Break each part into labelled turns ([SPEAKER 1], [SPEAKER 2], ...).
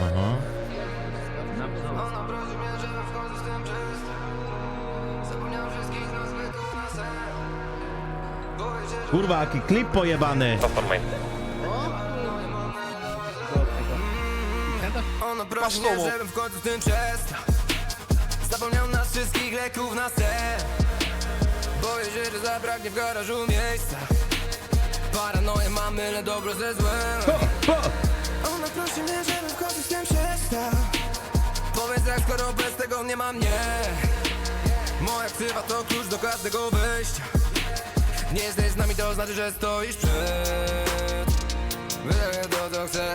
[SPEAKER 1] Aha. Kurwa, jaki klip pojebany.
[SPEAKER 2] Ona prosi mnie, żebym w końcu z tym przestał Zapomniał nas wszystkich leków na sen Boję się, że zabraknie w garażu miejsca Paranoję mam, mylę dobro ze złem Ona prosi mnie, żebym w końcu z tym przestał Powiedz jak skoro bez tego nie ma mnie Moja ksywa to klucz do każdego wyjścia. Nie jesteś z nami to znaczy, że stoisz przed. Wydaję to co chcę.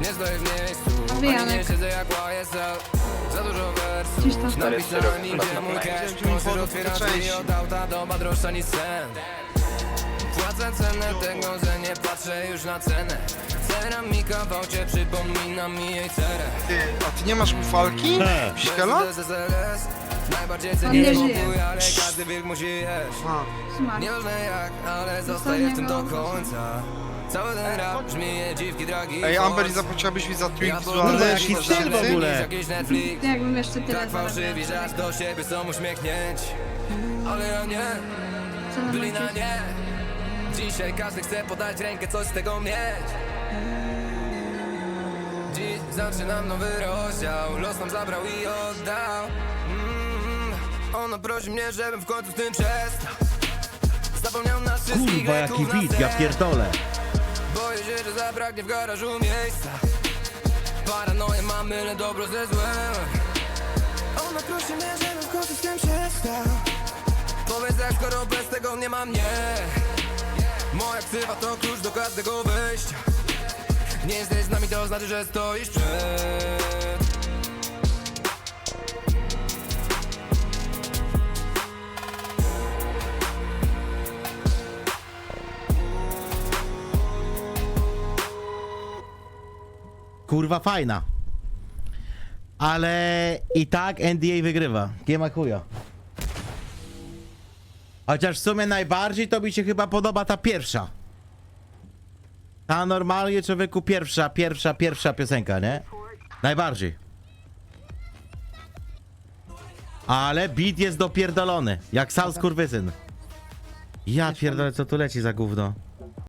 [SPEAKER 2] Nie stoję w miejscu. Ani nie
[SPEAKER 3] Janek.
[SPEAKER 2] siedzę jak YSL Za dużo wersów
[SPEAKER 3] Gdzieś tam?
[SPEAKER 2] Napisałem im, gdzie mój cash Kończysz otwierać drzwi od auta Doma droższa niż sen Płacę cenę tego, że nie patrzę już na cenę. Ceramika w aucie przypomina mi jej cerę.
[SPEAKER 4] Ty, a ty nie masz ufalki?
[SPEAKER 2] SSLS Najbardziej cenię
[SPEAKER 3] nie żyje.
[SPEAKER 2] spokój, ale każdy wilk musi jeść.
[SPEAKER 4] A,
[SPEAKER 3] Zmarł.
[SPEAKER 2] Nieważne jak, ale zostaję w tym do końca. Cały ten rap brzmi dziwki dragi
[SPEAKER 4] Ej, Amber, zapłaciłabyś mi za
[SPEAKER 2] Ja
[SPEAKER 4] wizualny?
[SPEAKER 1] Kurwa,
[SPEAKER 2] podróżuję
[SPEAKER 1] jaki
[SPEAKER 2] po
[SPEAKER 1] styl w ogóle.
[SPEAKER 2] Jakiś Netflix.
[SPEAKER 3] Jakbym jeszcze tyle
[SPEAKER 2] Tak fałszywi, że aż do siebie są uśmiechnięci. Ale ja nie,
[SPEAKER 3] Co mam
[SPEAKER 2] byli na
[SPEAKER 3] powiedzieć?
[SPEAKER 2] nie Dzisiaj każdy chce podać rękę, coś z tego mieć. Dziś zaczynam nowy rozdział. Los nam zabrał i oddał. Mm, Ona prosi mnie, żebym w końcu z tym przestał. Zapomniał nas wszystkich
[SPEAKER 1] Kurwa, jaki
[SPEAKER 2] leków na
[SPEAKER 1] beat, ja
[SPEAKER 2] sen.
[SPEAKER 1] pierdolę.
[SPEAKER 2] Boję się, że zabraknie w garażu miejsca. Paranoję mam, mylę dobro ze złem. Ona prosi mnie, żebym w końcu z tym przestał. Powiedz jak skoro bez tego nie ma mnie Moja ksywa to klucz do każdego wyjścia Nie jesteś z nami to znaczy, że stoisz przed
[SPEAKER 1] Kurwa fajna. Ale i tak NDA wygrywa. Nie ma. Chociaż w sumie najbardziej to mi się chyba podoba ta pierwsza. Ta normalnie człowieku pierwsza, pierwsza, pierwsza piosenka, nie? Najbardziej. Ale beat jest dopierdolony. Jak sam skurwysyn. Ja pierdolę, co tu leci za gówno.